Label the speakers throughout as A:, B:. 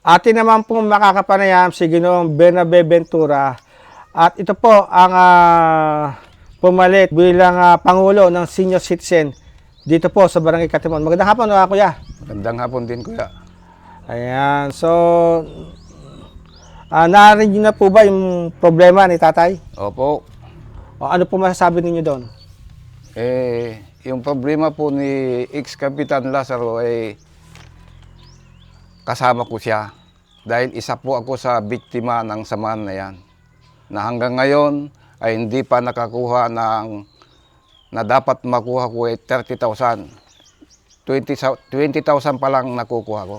A: Atin naman po makakapanayam si Ginoong Bernabe Ventura at ito po ang ah, pumalit bilang ah, Pangulo ng Senior Citizen dito po sa Barangay Katimon. Magandang hapon mga kuya.
B: Magandang hapon din, kuya.
A: Ayan, so ah narinig na po ba yung problema ni tatay?
B: Opo.
A: O ano po masasabi ninyo doon?
B: Eh, yung problema po ni ex-kapitan Lazaro ay kasama ko siya. Dahil isa po ako sa biktima ng samahan na yan. Na hanggang ngayon ay hindi pa nakakuha ng na dapat makuha ko ay 30,000. 20,000 20,000 pa lang nakukuha ko.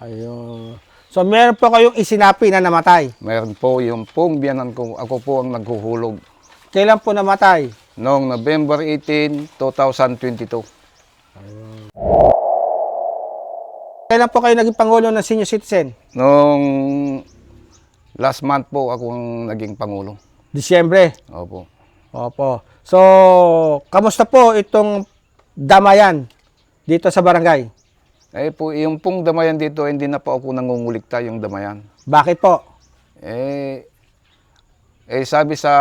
A: Ayun. So meron po kayong isinapi na namatay.
B: Mayroon po yung pong biyanan ko, ako po ang naghuhulog.
A: Kailan po namatay?
B: Noong November 18, 2022.
A: Kailan po kayo naging Pangulo ng Senior Citizen?
B: Noong last month po akong naging Pangulo.
A: Disyembre.
B: Opo.
A: Opo. So, kamusta po itong damayan dito sa barangay?
B: Eh po, yung pong damayan dito, hindi na po ako nangungulikta yung damayan.
A: Bakit po?
B: Eh, eh sabi sa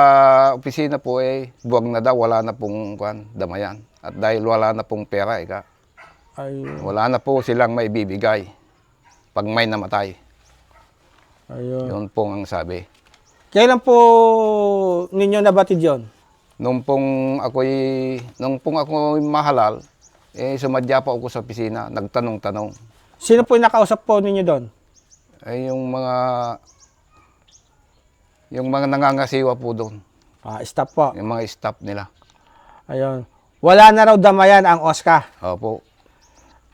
B: opisina po, eh, buwag na daw, wala na pong kwan, damayan. At dahil wala na pong pera, ika,
A: Ayun.
B: wala na po silang maibibigay pag may namatay.
A: Ayun.
B: Yun pong ang sabi.
A: Kailan po ninyo nabatid yon?
B: Nung pong ako'y, nung pong ako mahalal, eh, sumadya pa ako sa opisina, nagtanong-tanong.
A: Sino po yung nakausap po ninyo doon?
B: Ay yung mga yung mga nangangasiwa po doon,
A: Ah, stop po.
B: yung mga staff nila.
A: Ayun. Wala na raw damayan ang Oscar.
B: Opo.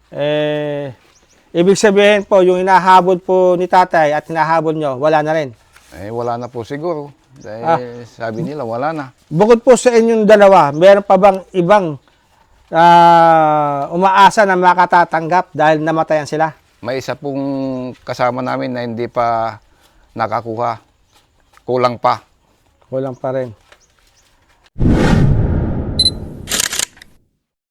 A: Eh, ibig sabihin po, yung hinahabol po ni tatay at hinahabol nyo, wala na rin.
B: Eh wala na po siguro. Dahil
A: Ah.
B: sabi nila wala na.
A: Bukod po sa inyong dalawa, meron pa bang ibang ah, umaasa na makatatanggap dahil namatayan sila?
B: May isa pong kasama namin na hindi pa nakakuha. Kulang pa.
A: Kulang pa rin.